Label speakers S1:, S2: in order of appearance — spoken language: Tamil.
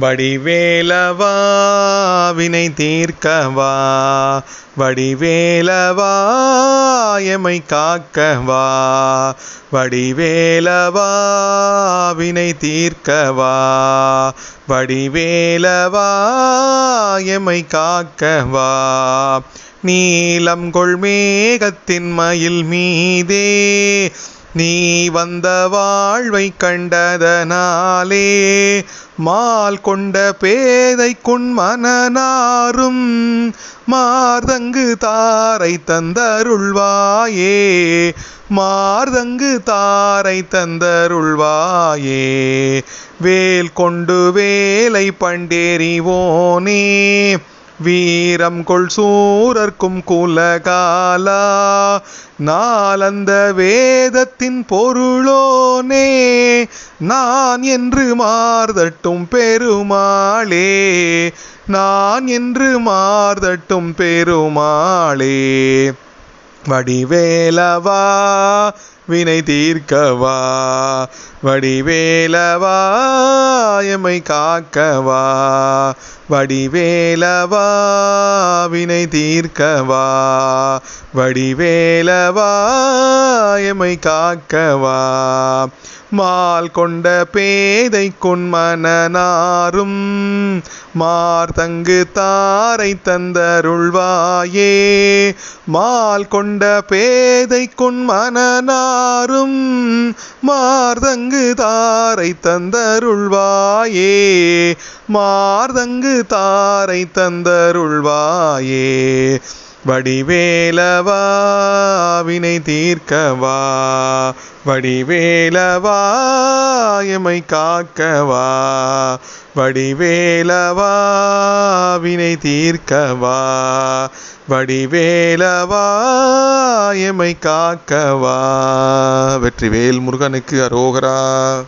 S1: வடிவேலவா வினை தீர்க்கவா? வடிவேலவா எமை காக்கவா? வடிவேலவா வினை தீர்க்கவா? வடிவேலவா எமை காக்கவா? நீலம் கொள் மேகத்தின் மயில் மீதே நீ வந்த வாழ்வை கண்டதனாலே மால் கொண்ட பேதைக்குன் மனநாரும் மார்தங்கு தாரை தந்தருள்வாயே மார்தங்கு தாரை தந்தருள்வாயே. வேல் கொண்டு வேலை பண்டேறிவோனே வீரம் கொள் சூரர்க்கும் குலகாலா. நாலந்த வேதத்தின் பொருளோனே நான் என்று மார்தட்டும் பெருமாளே. நான் என்று மார்தட்டும் பெருமாளே. வடிவேலவா வினை தீர்க்கவா? வடிவேலவா? எமை காக்கவா? வடிவேலவா? வினை தீர்க்கவா? வடிவேலவா? எமை காக்கவா? மால் கொண்ட பேதை கொன்மனாரும் மார்தங்கு தாரை தந்தருள்வாயே. மால் கொண்ட பேதை கொன்மனார் மாறும். மார்தங்கு தாரை தந்தருள்வாயே. மார்தங்கு தாரை தந்தருள்வாயே. வடிவேலவா வினை தீர்க்கவா. வடிவேலவா எமை காக்கவா. வடிவேலவா வினை தீர்க்கவா. வடிவேலவா எமை காக்கவா? வெற்றிவேல் முருகனுக்கு அரோகரா.